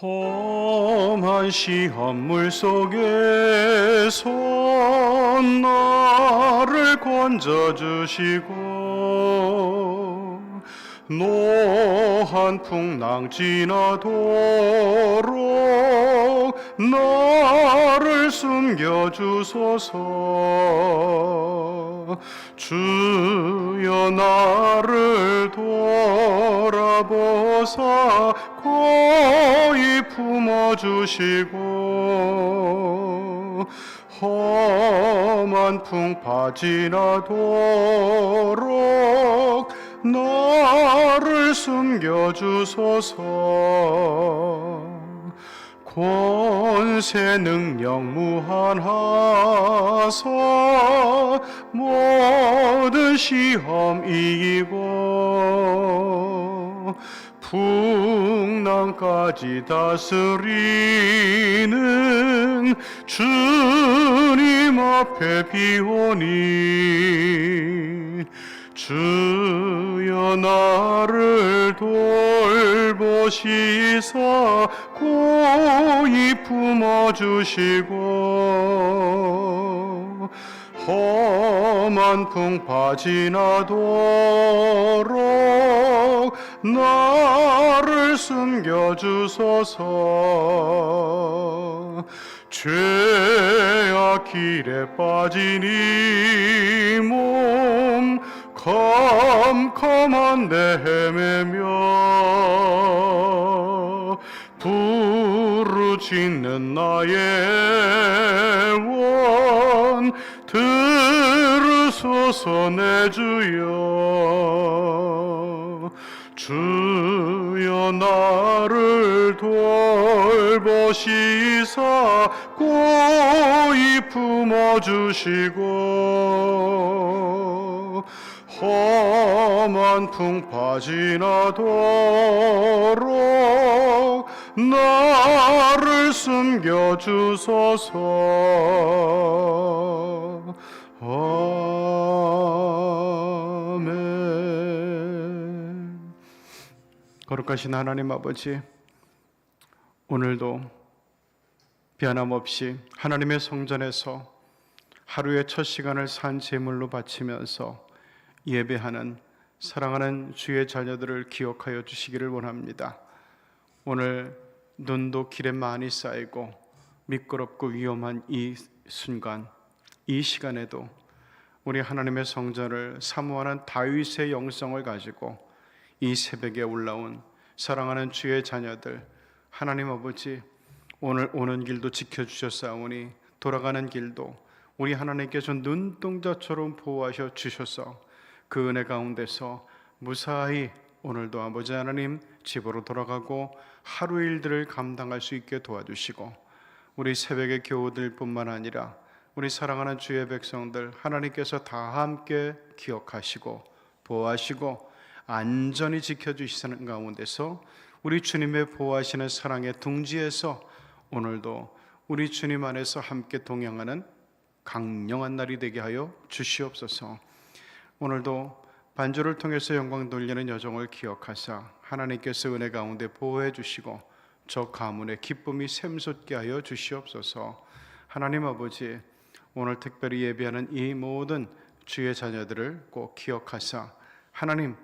험한 시험물 속에서 나를 건져주시고 노한 풍랑 지나도록 나를 숨겨주소서. 주여 나를 돌아보사 거의 품어주시고 험한 풍파 지나도록 나를 숨겨주소서. 권세 능력 무한하사 모든 시험 이기고 풍랑까지 다스리는 주님 앞에 비오니 주여 나를 돌보시사 고이 품어주시고 험한 풍파 지나도록 나를 숨겨주소서. 죄악 길에 빠진 이몸 컴컴한 데 헤매며 부르짖는 나의 원 들으소서 내 주여 주여 나를 돌보시사 고이 품어주시고 험한 풍파 지나도록 나를 숨겨주소서. 아 거룩하신 하나님 아버지 오늘도 변함없이 하나님의 성전에서 하루의 첫 시간을 산 제물로 바치면서 예배하는 사랑하는 주의 자녀들을 기억하여 주시기를 원합니다. 오늘 눈도 길에 많이 쌓이고 미끄럽고 위험한 이 순간, 이 시간에도 우리 하나님의 성전을 사모하는 다윗의 영성을 가지고 이 새벽에 올라온 사랑하는 주의 자녀들 하나님 아버지 오늘 오는 길도 지켜 주셨사오니 돌아가는 길도 우리 하나님께서 눈동자처럼 보호하셔 주셔서 그 은혜 가운데서 무사히 오늘도 아버지 하나님 집으로 돌아가고 하루 일들을 감당할 수 있게 도와주시고 우리 새벽의 교우들뿐만 아니라 우리 사랑하는 주의 백성들 하나님께서 다 함께 기억하시고 보호하시고 안전히 지켜주시는 가운데서 우리 주님의 보호하시는 사랑의 둥지에서 오늘도 우리 주님 안에서 함께 동행하는 강령한 날이 되게 하여 주시옵소서. 오늘도 반주를 통해서 영광 돌리는 여정을 기억하사 하나님께서 은혜 가운데 보호해 주시고 저 가문의 기쁨이 샘솟게 하여 주시옵소서. 하나님 아버지 오늘 특별히 예배하는 이 모든 주의 자녀들을 꼭 기억하사 하나님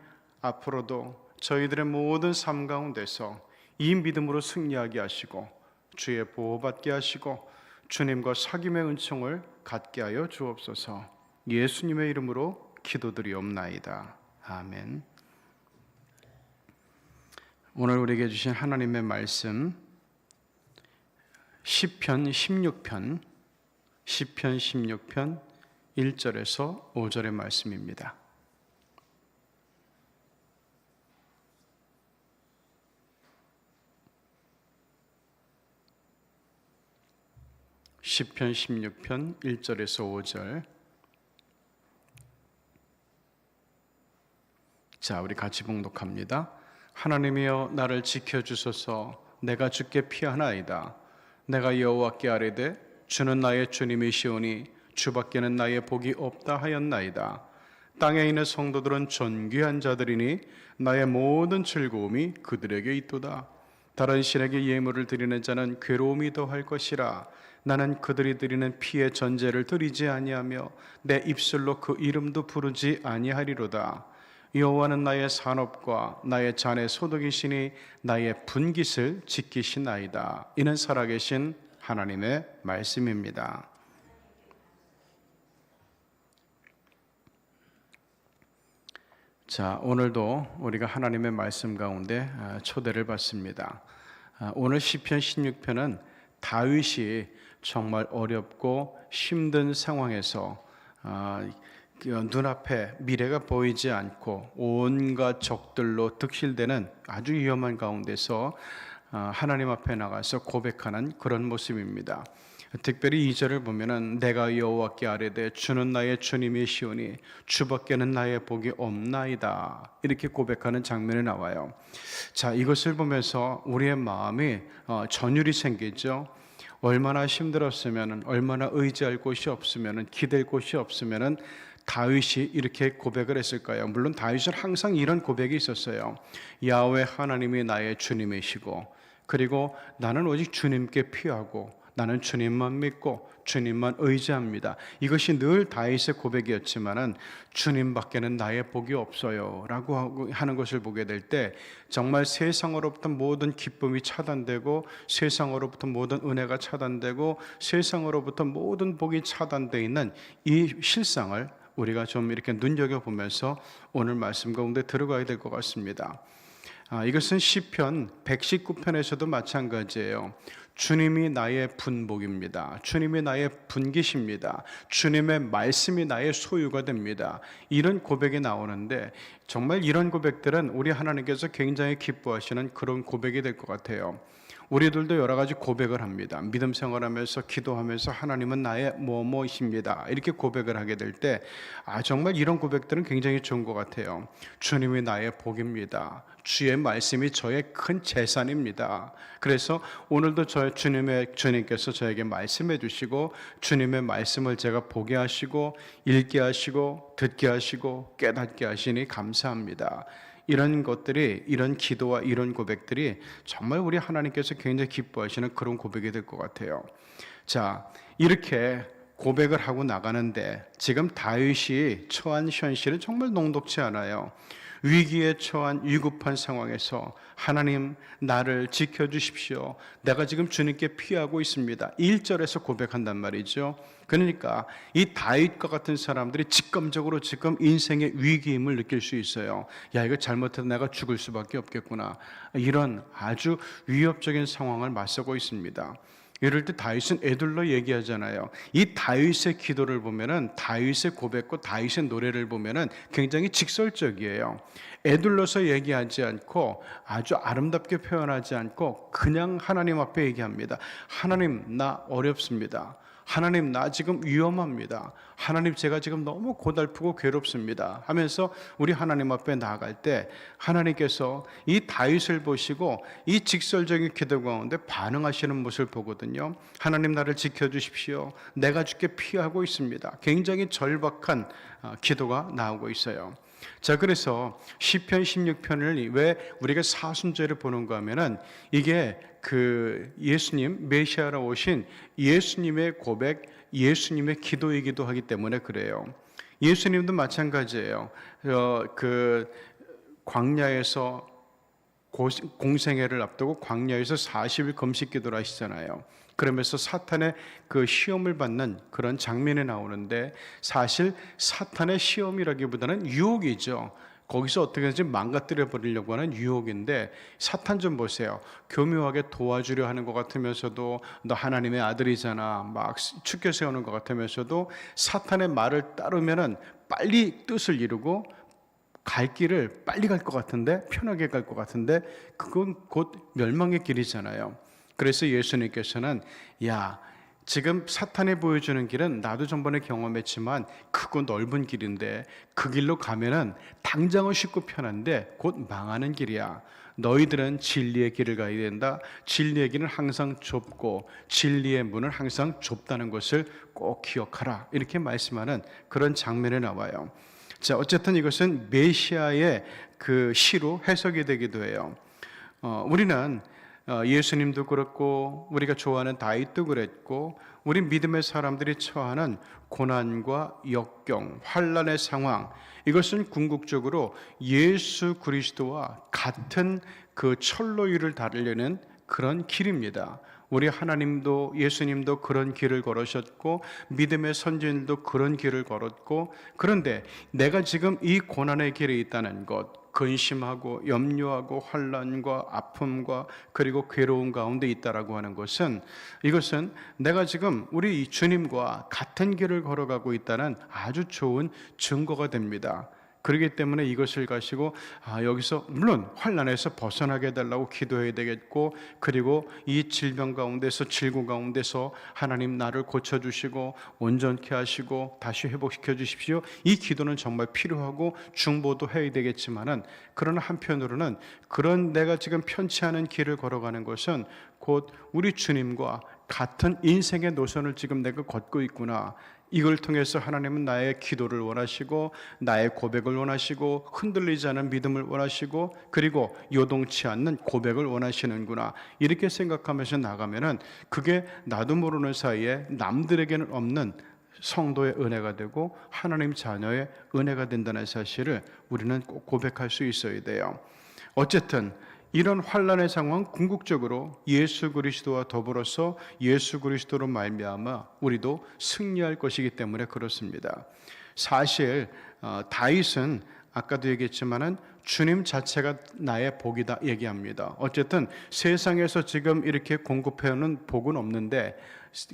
앞으로도 저희들의 모든 삶 가운데서 이 믿음으로 승리하게 하시고 주의 보호받게 하시고 주님과 사귐의 은총을 갖게 하여 주옵소서. 예수님의 이름으로 기도드리옵나이다. 아멘. 오늘 우리에게 주신 하나님의 말씀 시편 16편 시편 16편 1절에서 5절의 말씀입니다. 시편 16편 1절에서 5절 자, 우리 같이 봉독합니다. 하나님이여 나를 지켜 주소서 내가 주께 피하나이다. 내가 여호와께 아뢰되 주는 나의 주님이시오니 주밖에는 나의 복이 없다 하였나이다. 땅에 있는 성도들은 존귀한 자들이니 나의 모든 즐거움이 그들에게 있도다. 다른 신에게 예물을 드리는 자는 괴로움이 더할 것이라. 나는 그들이 드리는 피의 전제를 드리지 아니하며 내 입술로 그 이름도 부르지 아니하리로다. 여호와는 나의 산업과 나의 잔의 소득이시니 나의 분깃을 지키시나이다. 이는 살아계신 하나님의 말씀입니다. 자, 오늘도 우리가 하나님의 말씀 가운데 아, 초대를 받습니다. 아, 오늘 시편 16편은 다윗이 정말 어렵고 힘든 상황에서 아, 그 눈앞에 미래가 보이지 않고 온갖 적들로 득실되는 아주 위험한 가운데서 하나님 앞에 나가서 고백하는 그런 모습입니다. 특별히 이 절을 보면은 내가 여호와께 아뢰되 주는 나의 주님이시오니 주밖에는 나의 복이 없나이다 이렇게 고백하는 장면이 나와요. 자 이것을 보면서 우리의 마음이 어, 전율이 생기죠. 얼마나 힘들었으면은 얼마나 의지할 곳이 없으면은 기댈 곳이 없으면은 다윗이 이렇게 고백을 했을까요? 물론 다윗은 항상 이런 고백이 있었어요. 야훼 하나님이 나의 주님이시고 그리고 나는 오직 주님께 피하고 나는 주님만 믿고 주님만 의지합니다. 이것이 늘 다윗의 고백이었지만은 주님밖에는 나의 복이 없어요라고 하는 것을 보게 될 때 정말 세상으로부터 모든 기쁨이 차단되고 세상으로부터 모든 은혜가 차단되고 세상으로부터 모든 복이 차단되어 있는 이 실상을 우리가 좀 이렇게 눈여겨 보면서 오늘 말씀 가운데 들어가야 될 것 같습니다. 아, 이것은 시편 119편에서도 마찬가지예요. 주님이 나의 분복입니다. 주님이 나의 분기십니다. 주님의 말씀이 나의 소유가 됩니다. 이런 고백이 나오는데 정말 이런 고백들은 우리 하나님께서 굉장히 기뻐하시는 그런 고백이 될 것 같아요. 우리들도 여러 가지 고백을 합니다. 믿음 생활하면서 기도하면서 하나님은 나의 뭐뭐이십니다. 이렇게 고백을 하게 될 때, 아, 정말 이런 고백들은 굉장히 좋은 것 같아요. 주님이 나의 복입니다. 주의 말씀이 저의 큰 재산입니다. 그래서 오늘도 저 주님의 주님께서 저에게 말씀해 주시고 주님의 말씀을 제가 보게 하시고 읽게 하시고 듣게 하시고 깨닫게 하시니 감사합니다. 이런 것들이 이런 기도와 이런 고백들이 정말 우리 하나님께서 굉장히 기뻐하시는 그런 고백이 될 것 같아요. 자, 이렇게 고백을 하고 나가는데 지금 다윗이 처한 현실은 정말 녹록치 않아요. 위기에 처한 위급한 상황에서 하나님 나를 지켜 주십시오. 내가 지금 주님께 피하고 있습니다. 1절에서 고백한단 말이죠. 그러니까 이 다윗과 같은 사람들이 직감적으로 지금 인생의 위기임을 느낄 수 있어요. 야, 이거 잘못해서 내가 죽을 수밖에 없겠구나. 이런 아주 위협적인 상황을 맞서고 있습니다. 이럴 때 다윗은 애들로 얘기하잖아요. 이 다윗의 기도를 보면은 다윗의 고백과 다윗의 노래를 보면은 굉장히 직설적이에요. 애들로서 얘기하지 않고 아주 아름답게 표현하지 않고 그냥 하나님 앞에 얘기합니다. 하나님 나 어렵습니다. 하나님 나 지금 위험합니다. 하나님 제가 지금 너무 고달프고 괴롭습니다. 하면서 우리 하나님 앞에 나아갈 때 하나님께서 이 다윗을 보시고 이 직설적인 기도 가운데 반응하시는 모습을 보거든요. 하나님 나를 지켜 주십시오. 내가 죽게 피하고 있습니다. 굉장히 절박한 어, 기도가 나오고 있어요. 자, 그래서 시편 16편을 왜 우리가 사순절을 보는가 하면은 이게 그 예수님 메시아로 오신 예수님의 고백, 예수님의 기도이기도 하기 때문에 그래요. 예수님도 마찬가지예요. 어, 그 광야에서 고- 공생애를 앞두고 광야에서 40일 금식 기도를 하시잖아요. 그러면서 사탄의 그 시험을 받는 그런 장면이 나오는데 사실 사탄의 시험이라기보다는 유혹이죠. 거기서 어떻게든지 망가뜨려 버리려고 하는 유혹인데 사탄 좀 보세요. 교묘하게 도와주려 하는 것 같으면서도 너 하나님의 아들이잖아. 막 축켜 세우는 것 같으면서도 사탄의 말을 따르면은 빨리 뜻을 이루고 갈 길을 빨리 갈 것 같은데 편하게 갈 것 같은데 그건 곧 멸망의 길이잖아요. 그래서 예수님께서는 야 지금 사탄이 보여주는 길은 나도 전번에 경험했지만 크고 넓은 길인데 그 길로 가면은 당장은 쉽고 편한데 곧 망하는 길이야. 너희들은 진리의 길을 가야 된다. 진리의 길은 항상 좁고 진리의 문은 항상 좁다는 것을 꼭 기억하라. 이렇게 말씀하는 그런 장면이 나와요. 자, 어쨌든 이것은 메시아의 그 시로 해석이 되기도 해요. 어, 우리는 어, 예수님도 그렇고 우리가 좋아하는 다윗도 그랬고 우리 믿음의 사람들이 처하는 고난과 역경, 환란의 상황 이것은 궁극적으로 예수 그리스도와 같은 그 철로 위를 달리는 그런 길입니다. 우리 하나님도 예수님도 그런 길을 걸으셨고 믿음의 선진들도 그런 길을 걸었고 그런데 내가 지금 이 고난의 길에 있다는 것 근심하고 염려하고 환란과 아픔과 그리고 괴로움 가운데 있다라고 하는 것은 이것은 내가 지금 우리 이 주님과 같은 길을 걸어가고 있다는 아주 좋은 증거가 됩니다. 그렇기 때문에 이것을 가지고 아, 여기서 물론 환란에서 벗어나게 해달라고 기도해야 되겠고 그리고 이 질병 가운데서 질고 가운데서 하나님 나를 고쳐주시고 온전케 하시고 다시 회복시켜 주십시오. 이 기도는 정말 필요하고 중보도 해야 되겠지만은 그러나 한편으로는 그런 내가 지금 편치 않은 길을 걸어가는 것은 곧 우리 주님과 같은 인생의 노선을 지금 내가 걷고 있구나. 이걸 통해서 하나님은 나의 기도를 원하시고 나의 고백을 원하시고 흔들리지 않은 믿음을 원하시고 그리고 요동치 않는 고백을 원하시는구나 이렇게 생각하면서 나가면은 그게 나도 모르는 사이에 남들에게는 없는 성도의 은혜가 되고 하나님 자녀의 은혜가 된다는 사실을 우리는 꼭 고백할 수 있어야 돼요. 어쨌든 이런 환란의 상황 궁극적으로 예수 그리스도와 더불어서 예수 그리스도로 말미암아 우리도 승리할 것이기 때문에 그렇습니다. 사실 어, 다윗은 아까도 얘기했지만은 주님 자체가 나의 복이다 얘기합니다. 어쨌든 세상에서 지금 이렇게 공급해오는 복은 없는데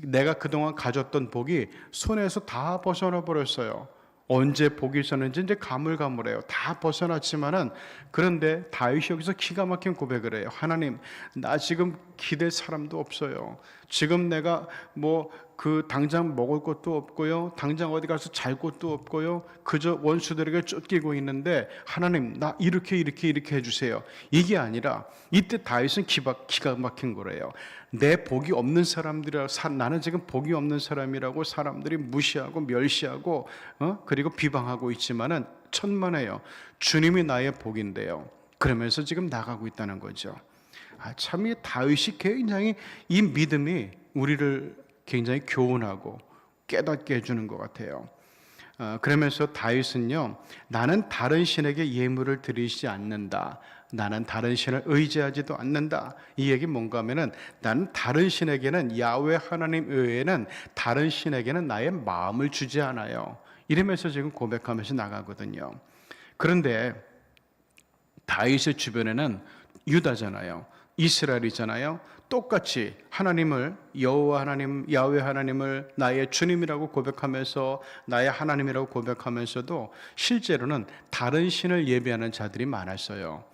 내가 그동안 가졌던 복이 손에서 다 벗어나 버렸어요. 언제 복이 있었는지 이제 가물가물해요. 다 벗어났지만은 그런데 다윗이 여기서 기가 막힌 고백을 해요. 하나님, 나 지금 기댈 사람도 없어요. 지금 내가 뭐 그 당장 먹을 것도 없고요. 당장 어디 가서 잘 곳도 없고요. 그저 원수들에게 쫓기고 있는데 하나님, 나 이렇게 이렇게 이렇게 해주세요. 이게 아니라 이때 다윗은 기가, 기가 막힌 거래요. 내 복이 없는 사람들이라 나는 지금 복이 없는 사람이라고 사람들이 무시하고 멸시하고 어? 그리고 비방하고 있지만은 천만에요. 주님이 나의 복인데요. 그러면서 지금 나가고 있다는 거죠. 아, 참 이 다윗이 굉장히 이 믿음이 우리를 굉장히 교훈하고 깨닫게 해주는 것 같아요. 어, 그러면서 다윗은요, 나는 다른 신에게 예물을 드리지 않는다. 나는 다른 신을 의지하지도 않는다. 이 얘기 뭔가 하면은 나는 다른 신에게는 야외 하나님 외에는 다른 신에게는 나의 마음을 주지 않아요. 이러면서 지금 고백하면서 나가거든요. 그런데 다윗의 주변에는 유다잖아요. 이스라엘이잖아요. 똑같이 하나님을 여호와 하나님 야훼 하나님을 나의 주님이라고 고백하면서 나의 하나님이라고 고백하면서도 실제로는 다른 신을 예배하는 자들이 많았어요.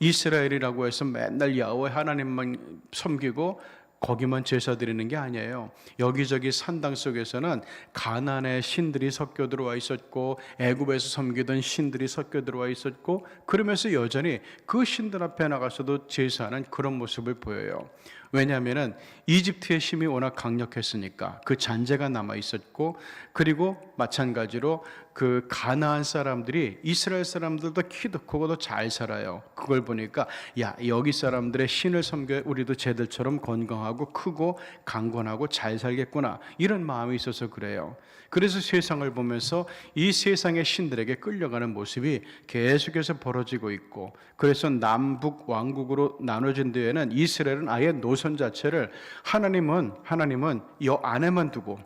이스라엘이라고 해서 맨날 야훼 하나님만 섬기고 거기만 제사 드리는 게 아니에요. 여기저기 산당 속에서는 가나안의 신들이 섞여 들어와 있었고 애굽에서 섬기던 신들이 섞여 들어와 있었고 그러면서 여전히 그 신들 앞에 나가서도 제사하는 그런 모습을 보여요. 왜냐하면은 이집트의 힘이 워낙 강력했으니까 그 잔재가 남아 있었고 그리고 마찬가지로 그 가나안 사람들이 이스라엘 사람들도 키도 크고도 잘 살아요. 그걸 보니까 야 여기 사람들의 신을 섬겨 우리도 쟤들처럼 건강하고 크고 강건하고 잘 살겠구나 이런 마음이 있어서 그래요. 그래서 세상을 보면서 이 세상의 신들에게 끌려가는 모습이 계속해서 벌어지고 있고 그래서 남북 왕국으로 나눠진 뒤에는 이스라엘은 아예 노선 자체를 하나님은 하나님은 여 안에만 두고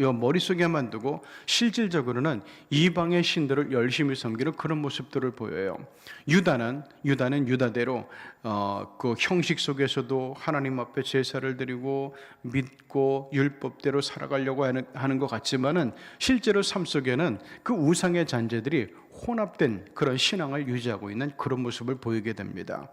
여 머릿속에만 두고 실질적으로는 이방의 신들을 열심히 섬기는 그런 모습들을 보여요. 유다는 유다는 유다대로 어, 그 형식 속에서도 하나님 앞에 제사를 드리고 믿고 율법대로 살아가려고 하는, 하는 것 같지만은 실제로 삶 속에는 그 우상의 잔재들이 혼합된 그런 신앙을 유지하고 있는 그런 모습을 보이게 됩니다.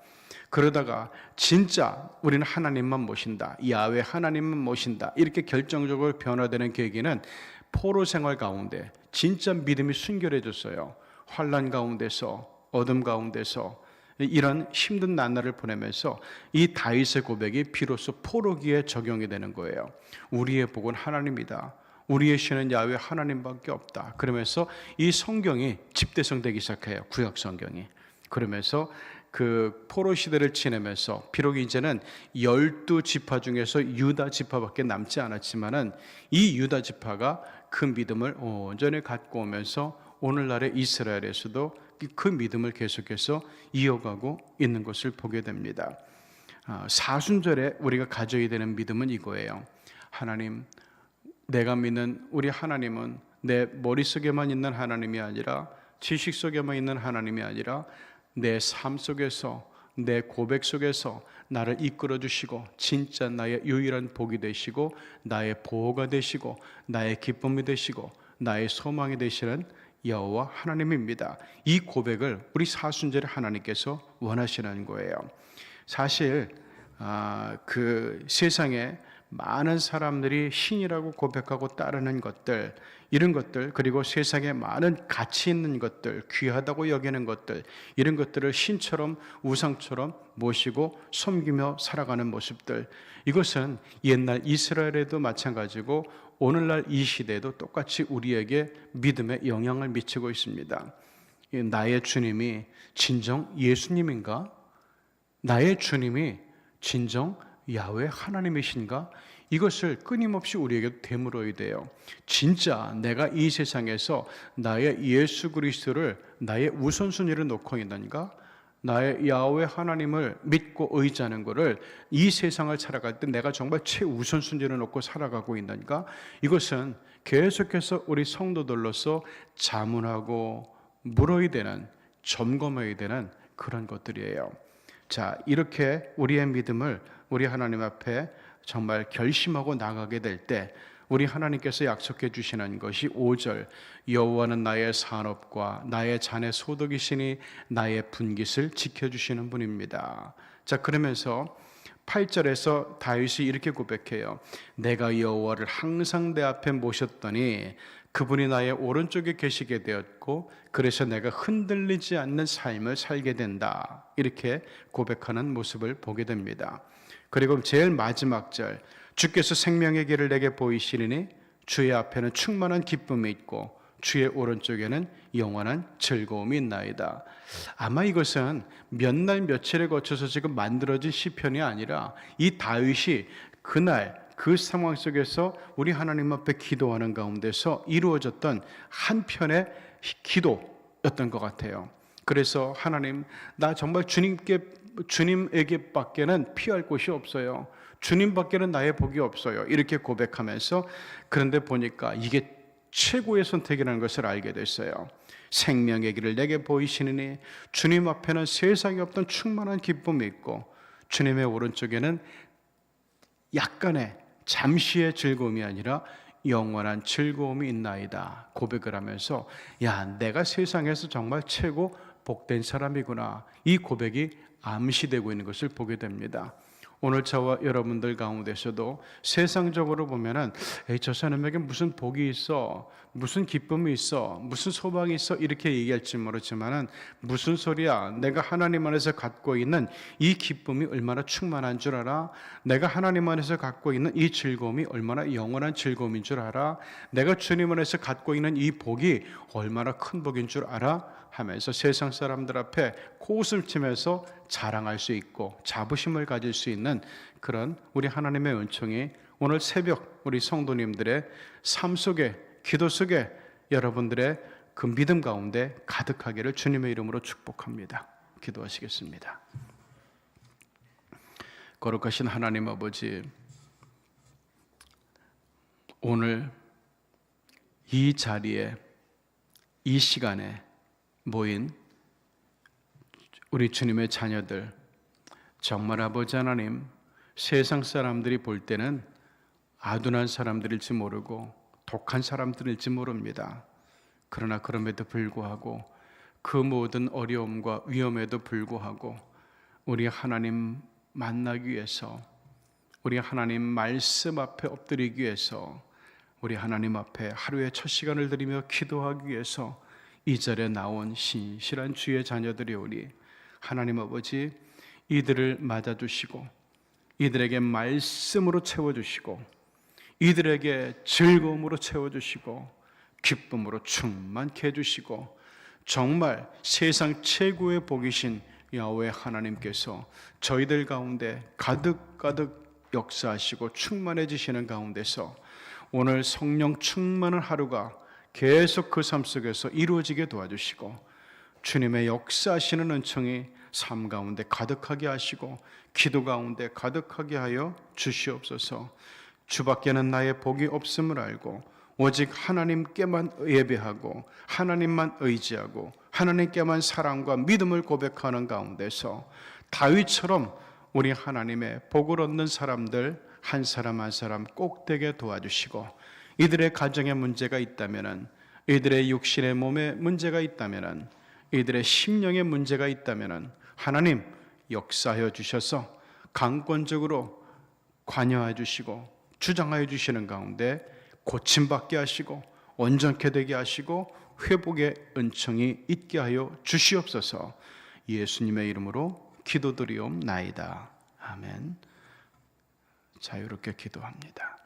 그러다가 진짜 우리는 하나님만 모신다. 야외 하나님만 모신다. 이렇게 결정적으로 변화되는 계기는 포로 생활 가운데 진짜 믿음이 순결해졌어요. 환란 가운데서 어둠 가운데서 이런 힘든 나날을 보내면서 이 다윗의 고백이 비로소 포로기에 적용이 되는 거예요. 우리의 복은 하나님이다. 우리의 신은 야외 하나님밖에 없다. 그러면서 이 성경이 집대성되기 시작해요. 구약 성경이. 그러면서 그 포로 시대를 지내면서 비록 이제는 열두 지파 중에서 유다 지파밖에 남지 않았지만은 이 유다 지파가 그 믿음을 온전히 갖고 오면서 오늘날의 이스라엘에서도 그 믿음을 계속해서 이어가고 있는 것을 보게 됩니다. 아, 사순절에 우리가 가져야 되는 믿음은 이거예요. 하나님, 내가 믿는 우리 하나님은 내 머릿속에만 있는 하나님이 아니라 지식 속에만 있는 하나님이 아니라 내 삶 속에서 내 고백 속에서 나를 이끌어 주시고 진짜 나의 유일한 복이 되시고 나의 보호가 되시고 나의 기쁨이 되시고 나의 소망이 되시는 여호와 하나님입니다. 이 고백을 우리 사순절에 하나님께서 원하시는 거예요. 사실 아, 그 세상에 많은 사람들이 신이라고 고백하고 따르는 것들, 이런 것들, 그리고 세상에 많은 가치 있는 것들, 귀하다고 여기는 것들, 이런 것들을 신처럼 우상처럼 모시고 섬기며 살아가는 모습들, 이것은 옛날 이스라엘에도 마찬가지고 오늘날 이 시대에도 똑같이 우리에게 믿음에 영향을 미치고 있습니다. 나의 주님이 진정 예수님인가? 나의 주님이 진정 야외 하나님이신가? 이것을 끊임없이 우리에게 되물어야 돼요. 진짜 내가 이 세상에서 나의 예수 그리스도를 나의 우선순위를 놓고 있는가? 나의 야외 하나님을 믿고 의지하는 것을 이 세상을 살아갈 때 내가 정말 최우선순위를 놓고 살아가고 있는가? 이것은 계속해서 우리 성도들로서 자문하고 물어야 되는 점검해야 되는 그런 것들이에요. 자, 이렇게 우리의 믿음을 우리 하나님 앞에 정말 결심하고 나가게 될 때 우리 하나님께서 약속해 주시는 것이 5절 여호와는 나의 산업과 나의 잔의 소득이시니 나의 분깃을 지켜 주시는 분입니다. 자, 그러면서 8절에서 다윗이 이렇게 고백해요. 내가 여호와를 항상 내 앞에 모셨더니 그분이 나의 오른쪽에 계시게 되었고 그래서 내가 흔들리지 않는 삶을 살게 된다. 이렇게 고백하는 모습을 보게 됩니다. 그리고 제일 마지막 절 주께서 생명의 길을 내게 보이시리니 주의 앞에는 충만한 기쁨이 있고 주의 오른쪽에는 영원한 즐거움이 있나이다. 아마 이것은 몇 날 며칠에 거쳐서 지금 만들어진 시편이 아니라 이 다윗이 그날 그 상황 속에서 우리 하나님 앞에 기도하는 가운데서 이루어졌던 한 편의 기도였던 것 같아요. 그래서 하나님 나 정말 주님께 주님에게 밖에는 피할 곳이 없어요. 주님 밖에는 나의 복이 없어요. 이렇게 고백하면서 그런데 보니까 이게 최고의 선택이라는 것을 알게 됐어요. 생명의 길을 내게 보이시느니 주님 앞에는 세상에 없던 충만한 기쁨이 있고 주님의 오른쪽에는 약간의 잠시의 즐거움이 아니라 영원한 즐거움이 있나이다 고백을 하면서 야 내가 세상에서 정말 최고 복된 사람이구나 이 고백이 암시되고 있는 것을 보게 됩니다. 오늘 저와 여러분들 가운데서도 세상적으로 보면은 에이 저 사람에게 무슨 복이 있어? 무슨 기쁨이 있어? 무슨 소망이 있어? 이렇게 얘기할지 모르지만은 무슨 소리야? 내가 하나님 안에서 갖고 있는 이 기쁨이 얼마나 충만한 줄 알아? 내가 하나님 안에서 갖고 있는 이 즐거움이 얼마나 영원한 즐거움인 줄 알아? 내가 주님 안에서 갖고 있는 이 복이 얼마나 큰 복인 줄 알아? 하면서 세상 사람들 앞에 코웃음 치면서 자랑할 수 있고 자부심을 가질 수 있는 그런 우리 하나님의 은총이 오늘 새벽 우리 성도님들의 삶 속에 기도 속에 여러분들의 그 믿음 가운데 가득하기를 주님의 이름으로 축복합니다. 기도하시겠습니다. 거룩하신 하나님 아버지 오늘 이 자리에 이 시간에 모인 우리 주님의 자녀들 정말 아버지 하나님 세상 사람들이 볼 때는 아둔한 사람들일지 모르고 독한 사람들일지 모릅니다. 그러나 그럼에도 불구하고 그 모든 어려움과 위험에도 불구하고 우리 하나님 만나기 위해서 우리 하나님 말씀 앞에 엎드리기 위해서 우리 하나님 앞에 하루의 첫 시간을 드리며 기도하기 위해서 이 자리에 나온 신실한 주의 자녀들이 오니 하나님 아버지 이들을 맞아주시고 이들에게 말씀으로 채워주시고 이들에게 즐거움으로 채워주시고 기쁨으로 충만케 해주시고 정말 세상 최고의 복이신 야훼 하나님께서 저희들 가운데 가득가득 역사하시고 충만해지시는 가운데서 오늘 성령 충만한 하루가 계속 그 삶 속에서 이루어지게 도와주시고 주님의 역사하시는 은총이 삶 가운데 가득하게 하시고 기도 가운데 가득하게 하여 주시옵소서. 주밖에는 나의 복이 없음을 알고 오직 하나님께만 예배하고 하나님만 의지하고 하나님께만 사랑과 믿음을 고백하는 가운데서 다윗처럼 우리 하나님의 복을 얻는 사람들 한 사람 한 사람 꼭 되게 도와주시고 이들의 가정에 문제가 있다면은 이들의 육신의 몸에 문제가 있다면은 이들의 심령에 문제가 있다면은 하나님 역사하여 주셔서 강권적으로 관여해 주시고 주장하여 주시는 가운데 고침받게 하시고 온전케 되게 하시고 회복의 은총이 있게 하여 주시옵소서. 예수님의 이름으로 기도드리옵나이다. 아멘. 자유롭게 기도합니다.